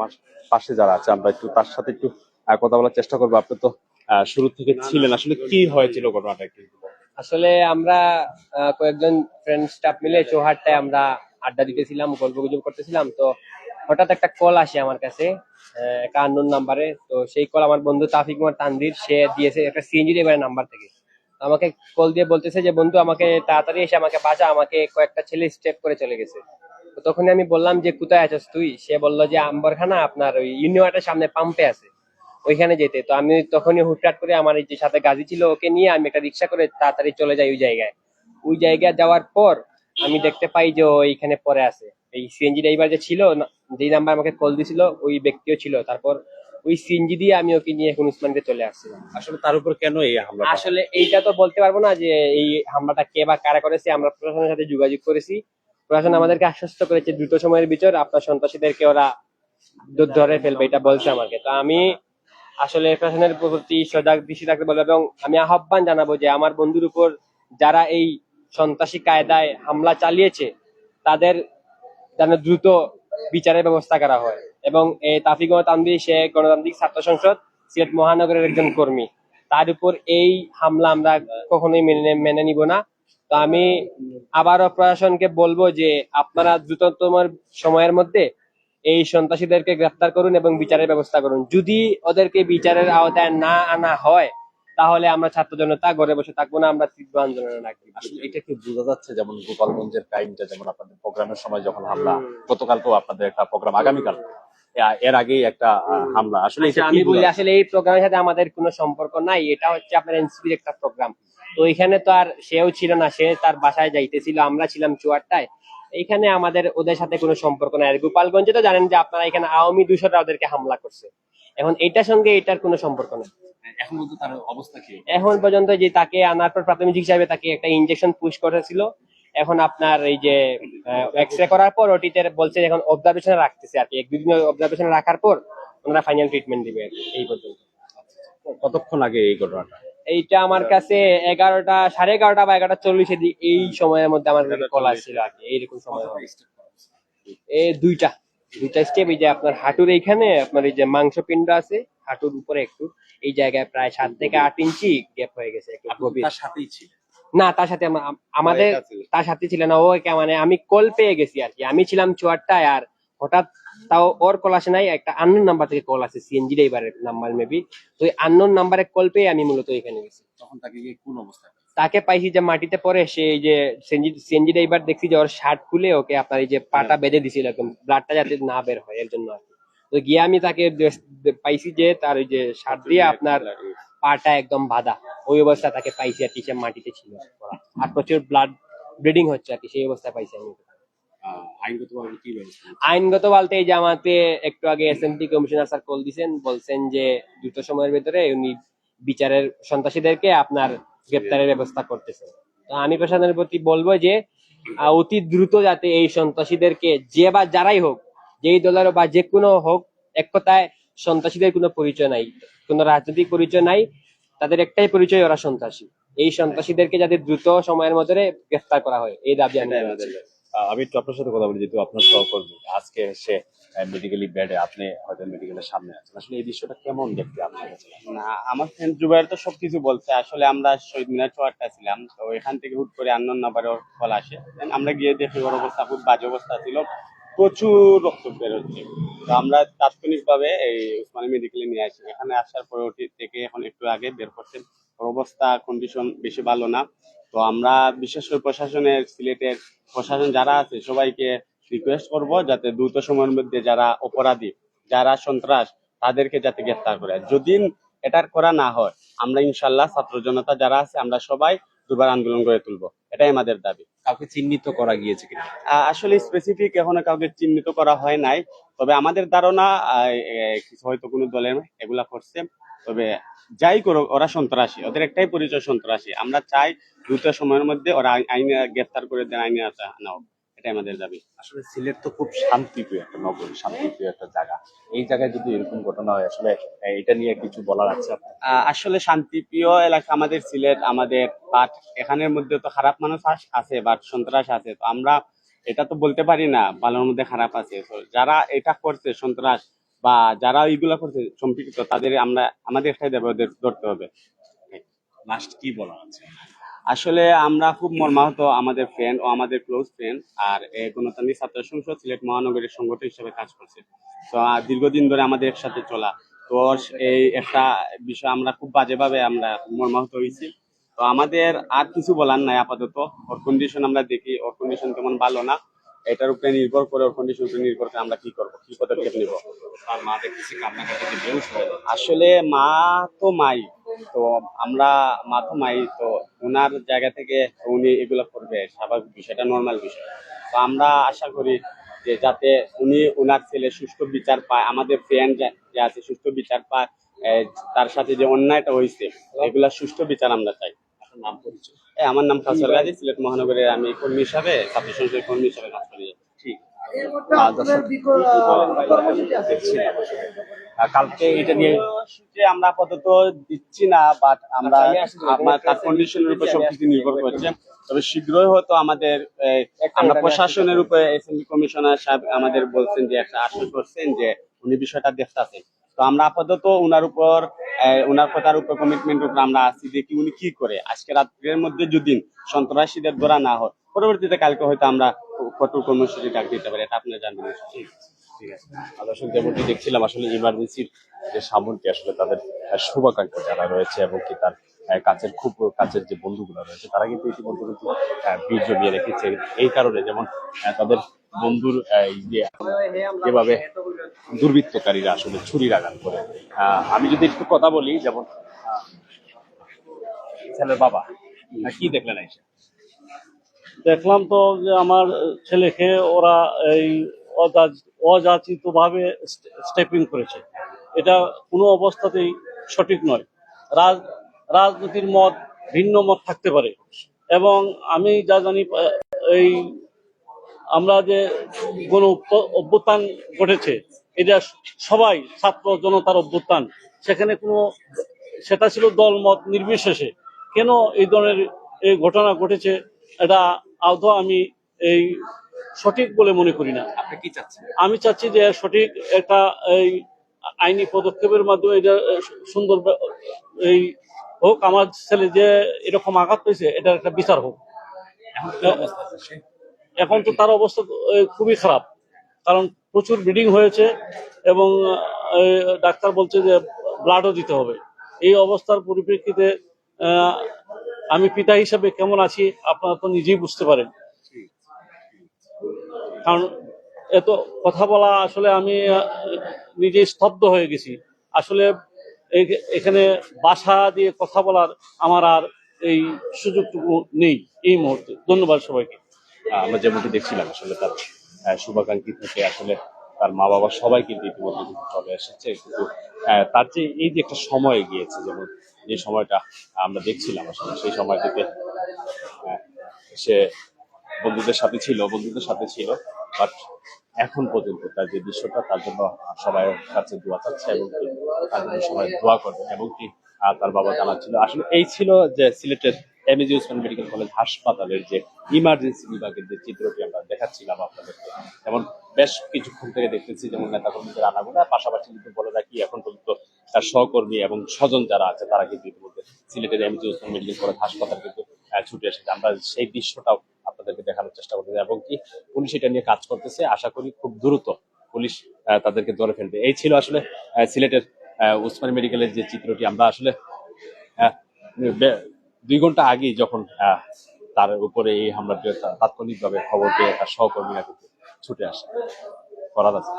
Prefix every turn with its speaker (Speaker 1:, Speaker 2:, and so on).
Speaker 1: আমার পাশে যারা আছে, আমরা একটু তার সাথে একটু কথা বলার চেষ্টা করব। আপনি তো শুরু থেকে ছিলেন। আসলে কি হয়েছিল ঘটনাটা একটু?
Speaker 2: আসলে আমরা কয়েকজন ফ্রেন্ড স্টাফ মিলে চৌহাট্টায় আমরা আড্ডা দিতেছিলাম গল্প গুজব করতেছিলাম। তো হঠাৎ একটা কল আসে আমার কাছে একটা আননোন নাম্বারে তো সেই কল আমার বন্ধু তাফিক কুমার তানভীর, সে দিয়েছে একটা সিএনজি ড্রাইভারের নাম্বার থেকে। আমাকে কল দিয়ে বলতেছে যে, বন্ধু, আমাকে তাড়াতাড়ি এসে আমাকে বাঁচা। আমাকে কয়েকটা ছেলে স্টেপ করে চলে গেছে। তো তখনই আমি বললাম যে কোথায় আছিস তুই? সে বলল যে আম্বরখানা আপনার ওই ইউনিভার্টের সামনে পাম্পে আছে ওইখানে যেতে। তো আমি তখনই হুটহাট করে আমার যে সাথে গাজী ছিল ওকে নিয়ে আমি একটা রিক্সা করে তাড়াতাড়ি চলে যাই ওই জায়গায়। ওই জায়গায় যাওয়ার পর আমি দেখতে পাই যে ও এইখানে পরে আছে। এই সিএনজি ড্রাইভার যে ছিল যেই নাম্বার আমাকে কল দিছিল ওই ব্যক্তিও ছিল। তারপর ওই সিএনজি দিয়ে আমি ওকে নিয়ে এখন উসমানকে চলে আসছিলাম।
Speaker 1: আসলে তার উপর কেন এই হামলা
Speaker 2: আসলে এইটা তো বলতে পারব না যে এই হামলাটা কে বা কারা করেছে আমরা প্রশাসনের সাথে যোগাযোগ করেছি। প্রশাসন আমাদেরকে আশ্বস্ত করেছে দ্রুত সময়ের ভিতর আপনার সন্ত্রাসীদেরকে ওরা ধরে ফেলবে এটা বলছে আমাকে। তো আমি আসলে প্রশাসনের প্রতি সজাগ দৃষ্টি রাখতে বলব এবং আমি আহ্বান জানাব যে আমার বন্ধুর উপর যারা এই সন্ত্রাসী কায়দায় হামলা চালিয়েছে তাদের যেন দ্রুত বিচারের ব্যবস্থা করা হয়। এবং এই তাফিক তানভীর সে গণতান্ত্রিক ছাত্র সংসদ সিলেট মহানগরের একজন কর্মী। তার উপর এই হামলা আমরা কখনোই মেনে মেনে নিব না। তো আমি আবারও প্রশাসনকে বলব যে আপনারা দ্রুততম সময়ের মধ্যে এই সন্ত্রাসীদেরকে গ্রেফতার করুন এবং বিচারের ব্যবস্থা করুন। যদি ওদেরকে বিচারের আওতায় না আনা হয় তাহলে আমরা ছাত্র জনতা ঘরে বসে থাকব না আমরা তীব্র আন্দোলনে
Speaker 1: আসলে এটা কি বোঝা যাচ্ছে যেমন গোপালগঞ্জের ক্রাইমটা যেমন আপনাদের প্রোগ্রামের সময় যখন হামলা গতকালকেও আপনাদের একটা প্রোগ্রাম আগামীকাল এর আগেই একটা হামলা। আসলে
Speaker 2: আচ্ছা, আমি বলি আসলে এই প্রোগ্রামের সাথে আমাদের কোনো সম্পর্ক নাই এটা হচ্ছে আপনার এনসিপির একটা প্রোগ্রাম তো এখানে তো আর সেও ছিল না সে তার বাসায় যাইতেছিল আমরা ছিলাম চুয়ারটায় এইখানে আমাদের ওদের সাথে কোনো সম্পর্ক নাই। আর গোপালগঞ্জে তো জানেন যে আপনারা এখানে আওয়ামী দূষণরা ওদেরকে হামলা করছে। এখন এইটার সঙ্গে এটার কোনো সম্পর্ক নাই।
Speaker 1: এখন পর্যন্ত তার অবস্থা কি?
Speaker 2: এখন পর্যন্ত যে তাকে আনার পর প্রাথমিক হিসেবে তাকে একটা ইনজেকশন পুশ করেছিল। এখন আপনার এই যে এক্স রে করার পর ওটিতে বলছে এখন অবজারভেশনে রাখতেছে আর কি। এক দুদিন অবজারভেশনে রাখার পর ওনারা ফাইনাল ট্রিটমেন্ট দিবে এই পর্যন্ত।
Speaker 1: কতক্ষণ আগে এই ঘটনাটা?
Speaker 2: এইটা আমার কাছে এগারোটা সাড়ে এগারোটা বা এগারোটা চল্লিশে এই সময়ের মধ্যে আমার কল আসছিল আর কি এইরকম সময় দুইটা দুইটা স্টেপ এই যে আপনার হাঁটুর এইখানে আপনার এই যে মাংস পিণ্ড আছে হাঁটুর উপরে একটু এই জায়গায় প্রায় সাত থেকে আট ইঞ্চি গ্যাপ হয়ে গেছে একটু গভীর।
Speaker 1: সাথেই ছিল
Speaker 2: না তার সাথে আমা- আমাদের তার সাথে ছিল না ও মানে আমি কল পেয়ে গেছি আর কি আমি ছিলাম চুয়ারটায় আর হঠাৎ তাও ওর কল আসে নাই একটা আননোন নাম্বার থেকে কল আসে সিএনজি ড্রাইভারের নাম্বার মেবি তো ওই আননোন নাম্বারে কল পেয়ে আমি মূলত এখানে গেছি।
Speaker 1: তখন তাকে গিয়ে কোন অবস্থায়
Speaker 2: তাকে পাইছি যে মাটিতে পড়ে সে এই যে সিএনজি ড্রাইভার দেখছি যে ওর শার্ট খুলে ওকে আপনার এই যে পাটা বেঁধে দিছিল একদম ব্লাডটা যাতে না বের হয় এর জন্য আর তো গিয়ে আমি তাকে পাইছি যে তার ওই যে শার্ট দিয়ে আপনার পাটা একদম বাঁধা। ওই অবস্থা তাকে পাইছি আর কি সে মাটিতে ছিল। আর প্রচুর ব্লাড ব্লিডিং হচ্ছে আর কি সেই অবস্থায় পাইছি আমি। আইনগত বলতে এই যে আমাকে একটু আগে এসএমপি কমিশনার স্যার কল দিছেন বলছেন যে দ্রুত সময়ের ভিতরে উনি বিচারের সন্ত্রাসীদেরকে আপনার গ্রেপ্তারের ব্যবস্থা করতেছেন তো আমি প্রশাসনের প্রতি বলব যে অতি দ্রুত যাতে এই সন্ত্রাসীদেরকে যে বা যারাই হোক যেই দলের বা যে কোনো হোক এক কথায় সন্ত্রাসীদের কোনো পরিচয় নাই কোনো রাজনৈতিক পরিচয় নাই তাদের একটাই পরিচয় ওরা সন্ত্রাসী। এই সন্ত্রাসীদেরকে যাতে দ্রুত সময়ের মধ্যে গ্রেফতার করা হয় এই দাবি আমি
Speaker 1: আমি একটু আপনার সাথে কথা বলি, যেহেতু আপনার সহকর্মী। আজকে সে মেডিকেলি বেডে আপনি হয়তো মেডিকেলের সামনে আছেন। আসলে এই দৃশ্যটা কেমন দেখতে আপনার কাছে?
Speaker 3: না, আমার ফ্রেন্ড জুবাইর তো সবকিছু বলছে, আসলে আমরা শহীদ মিনার চুয়ারটা ছিলাম, তো এখান থেকে হুট করে আন্নন নাম্বারে ওর কল আসে। আমরা গিয়ে দেখি ওর অবস্থা, খুব বাজে অবস্থা ছিল, প্রচুর রক্ত বের হচ্ছে। তো আমরা তাৎক্ষণিকভাবে এই উসমানী মেডিকেলে নিয়ে আসি। এখানে আসার পরে ওটি থেকে এখন একটু আগে বের করছেন। ওর অবস্থা কন্ডিশন বেশি ভালো না। তো আমরা বিশেষ করে প্রশাসনের সিলেটের প্রশাসন যারা আছে সবাইকে রিকোয়েস্ট করব যাতে দ্রুত সময়ের মধ্যে যারা অপরাধী যারা সন্ত্রাস তাদেরকে যাতে গ্রেফতার করে। যদি এটার করা না হয় আমরা ইনশাল্লাহ ছাত্র জনতা যারা আছে আমরা সবাই দুবার আন্দোলন গড়ে তুলবো। এটাই আমাদের দাবি।
Speaker 1: কাউকে চিহ্নিত করা গিয়েছে কিনা?
Speaker 3: আসলে স্পেসিফিক এখনও কাউকে চিহ্নিত করা হয় নাই তবে আমাদের ধারণা কিছু হয়তো কোনো দলের এগুলা করছে তবে যাই করো ওরা সন্ত্রাসী ওদের একটাই পরিচয় সন্ত্রাসী। আমরা চাই দ্রুত সময়ের মধ্যে ওরা আইন- গ্রেফতার করে দেন আইনে আনা হোক এটাই আমাদের দাবি।
Speaker 1: আসলে সিলেট তো খুব শান্তিপ্রিয় একটা নগরী শান্তিপ্রিয় একটা জায়গা। এই জায়গায় যদি এরকম ঘটনা হয় আসলে এটা নিয়ে কিছু বলার আছে
Speaker 3: আসলে শান্তিপ্রিয় এলাকা আমাদের সিলেট আমাদের বাট এখানের মধ্যে তো খারাপ মানুষ আস- আছে বাট সন্ত্রাস আছে। তো আমরা এটা তো বলতে পারি না ভালোর মধ্যে খারাপ আছে। তো যারা এটা করছে সন্ত্রাস বা যারা এইগুলা করছে সম্পৃক্ত তাদের আমরা আমাদের একটাই দেবে ওদের ধরতে হবে।
Speaker 1: লাস্ট কি বলা আছে?
Speaker 3: আসলে আমরা খুব মর্মাহত আমাদের ফ্রেন্ড ও আমাদের ক্লোজ ফ্রেন্ড আর গণতান্ত্রিক ছাত্র সংসদ, সিলেট মহানগরীর সংগঠন হিসেবে কাজ করছে। তো দীর্ঘদিন ধরে আমাদের একসাথে চলা। তো এই একটা বিষয় আমরা খুব বাজেভাবে আমরা মর্মাহত হয়েছি। তো, আমাদের আর কিছু বলার নাই আপাতত। ওর কন্ডিশন আমরা দেখি, ওর কন্ডিশন তেমন ভালো না। এটার উপরে নির্ভর করে, ওর কন্ডিশন উপরে নির্ভর করে আমরা কি করব, কি পদক্ষেপ নিব?
Speaker 1: মা দেখতেছি
Speaker 3: আসলে মা তো মাই। তো আমরা মা তো ওনার জায়গা থেকে উনি এগুলো করবে স্বাভাবিক বিষয়টা নর্মাল বিষয়। তো আমরা আশা করি যে যাতে উনি ওনার ছেলে সুষ্ঠু বিচার পায় আমাদের ফ্রেন্ড যে আছে সুষ্ঠু বিচার পায় তার সাথে যে অন্যায়টা হয়েছে এগুলা সুষ্ঠু বিচার আমরা চাই। আমার নাম কাউসার গাজী সিলেট মহানগরের আমি কর্মী হিসাবে ছাত্র সংসদের কর্মী হিসাবে কাজ করি।
Speaker 1: কালকে এটা নিয়ে
Speaker 3: যে আমরা আপাতত দিচ্ছি না বাট আমরা আমার তার কন্ডিশনের উপর সবকিছু নির্ভর করছে। তবে শীঘ্রই হয়তো আমাদের আমরা প্রশাসনের উপরে এসএমবি কমিশনার সাহেব আমাদের বলছেন যে একটা আশ্বাস করছেন যে উনি বিষয়টা দেখতেছেন তো আমরা আপাতত উনার উপর আহ, উনার কথার উপর কমিটমেন্ট উপর আমরা আসছি দেখি উনি কি করে। আজকে রাত্রের মধ্যে যদি সন্ত্রাসীদের ধরা না হয় পরবর্তীতে কালকে হয়তো আমরা কঠোর কর্মসূচি ডাক দিতে পারি, এটা আপনারা জানবেন
Speaker 1: ঠিক আছে দর্শক যেমনটি দেখছিলাম, আসলে ইমার্জেন্সির যে সামনটি আসলে তাদের শুভাকাঙ্ক্ষী যারা রয়েছে এবং কি তার কাছের খুব কাছের যে বন্ধুগুলো রয়েছে, তারা কিন্তু ইতিমধ্যে কিন্তু ভিড় জমিয়ে রেখেছে। এই কারণে যেমন তাদের বন্ধুর যেভাবে দুর্বৃত্তকারীরা আসলে ছুরির আঘাত করে। আমি যদি একটু কথা বলি, যেমন ছেলের বাবা কি দেখলেন এসে
Speaker 4: দেখলাম তো যে আমার ছেলেকে ওরা এই অযাচিত ভাবে স্টেপিং করেছে। এটা কোনো অবস্থাতেই সঠিক নয়। রাজ, রাজনীতির মত ভিন্ন মত থাকতে পারে। এবং আমি যা জানি এই আমরা যে উত্ত- অভ্যুত্থান ঘটেছে, এটা সবাই ছাত্র জনতার অভ্যুত্থান। সেখানে কোনো, সেটা ছিল দল মত নির্বিশেষে। কেন এই ধরনের এই ঘটনা ঘটেছে? এটা আদৌ আমি এই সঠিক বলে মনে করি না।
Speaker 1: আপনি কি চাচ্ছেন?
Speaker 4: আমি চাচ্ছি যে সঠিক একটা এই আইনি পদক্ষেপের মাধ্যমে এটা সুন্দর এই হোক আমার ছেলে যে এরকম আঘাত পেয়েছে এটার একটা বিচার হোক।
Speaker 1: এখন
Speaker 4: তো তার অবস্থা খুবই খারাপ কারণ প্রচুর ব্লিডিং হয়েছে এবং ডাক্তার বলছে যে ব্লাডও দিতে হবে। এই অবস্থার পরিপ্রেক্ষিতে আমি পিতা হিসাবে কেমন আছি, আপনারা তো নিজেই বুঝতে পারেন। কারণ এত কথা বলা আসলে আমি নিজে স্তব্ধ হয়ে গেছি। আসলে এখানে বাসা দিয়ে কথা বলার আমার আর এই সুযোগটুকু নেই এই মুহূর্তে। ধন্যবাদ সবাইকে।
Speaker 1: আমরা যেমনটি দেখছিলাম, আসলে তার শুভাকাঙ্ক্ষী থেকে আসলে তার মা বাবা সবাই কিন্তু ইতিমধ্যে চলে এসেছে। কিন্তু তার যে এই যে একটা সময় গিয়েছে, যেমন যে সময়টা আমরা দেখছিলাম আসলে সেই সময়টিতে আহ, সে বন্ধুদের সাথে ছিল বন্ধুদের সাথে ছিল বাট এখন পর্যন্ত তার যে দৃশ্যটা তার জন্য সবাই কাছে দোয়া চাচ্ছে এবং তার জন্য সবাই দোয়া করবে এবং কি তার বাবা জানাচ্ছিল। আসলে এই ছিল যে সিলেটের এমএজি ওসমান মেডিকেল কলেজ হাসপাতালের যে ইমার্জেন্সি বিভাগের যে চিত্রটি আমরা দেখাচ্ছিলাম আপনাদেরকে। যেমন বেশ কিছুক্ষণ থেকে দেখতেছি যেমন নেতাকর্মীদের আনাগোনা পাশাপাশি কিন্তু বলে রাখি এখন পর্যন্ত তার সহকর্মী এবং স্বজন যারা আছে, তারা কিন্তু ইতিমধ্যে সিলেটের এমজি ওসমান মেডিকেল কলেজ হাসপাতাল কিন্তু ছুটে এসেছে। আমরা সেই দৃশ্যটাও আপনাদেরকে দেখানোর চেষ্টা করতেছি এবং কি পুলিশ এটা নিয়ে কাজ করতেছে। আশা করি খুব দ্রুত পুলিশ তাদেরকে ধরে ফেলবে। এই ছিল আসলে সিলেটের ওসমানী মেডিকেলের যে চিত্রটি। আমরা আসলে দুই ঘণ্টা আগেই যখন তার উপরে এই হামলাটি তাৎক্ষণিকভাবে খবর পেয়ে তার সহকর্মীরা কিন্তু ছুটে আসে। করা যাচ্ছে।